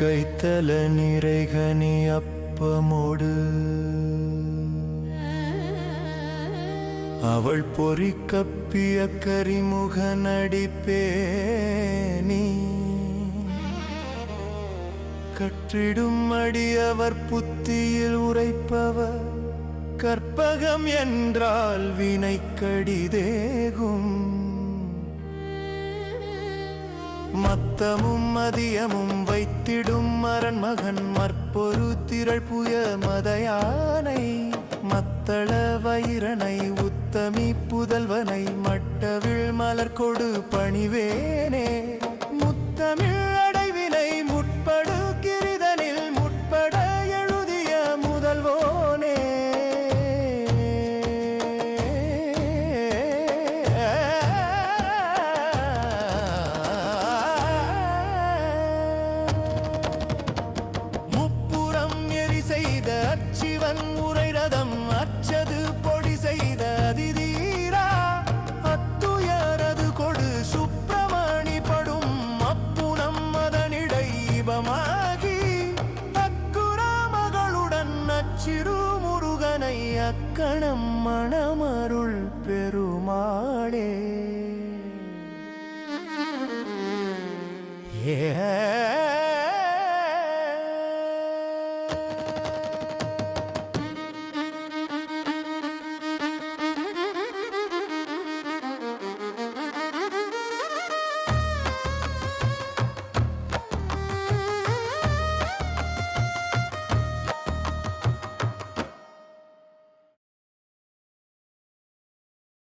கைத்தல நிறைகனி அப்பமோடு அவள் பொறி கப்பிய கரிமுக நடிப்பேனி. கற்றிடும் அடியவர் புத்தியில் உரைப்பவர். கற்பகம் என்றால் வினை கடிதேகும். மத்தமும் மதியமும் வைத்திடும் மரண்மகன் மற்பொரு திரள் புய மதயானை. மத்தள வைரனை உத்தமி புதல்வனை மட்டவிழ் மலர் கொடு பணிவேனே. முத்தமிழ் அடைவினை முற்படு கிரிதனில் முற்பட எழுதிய முதல்வோனே. முப்புறம் எரி செய்த அச்சி தன் உரை ரதம் அச்சது பொடி செய்த அதிதீரா அத்துயரது கொடு சுப்பிரமணி படும் அப்புனம் அதனிடை இபமாகி தக்குராமகளுடன் அச்சிறு முருகனை அக்கணம் மணமருள் பெருமாளே Yeah.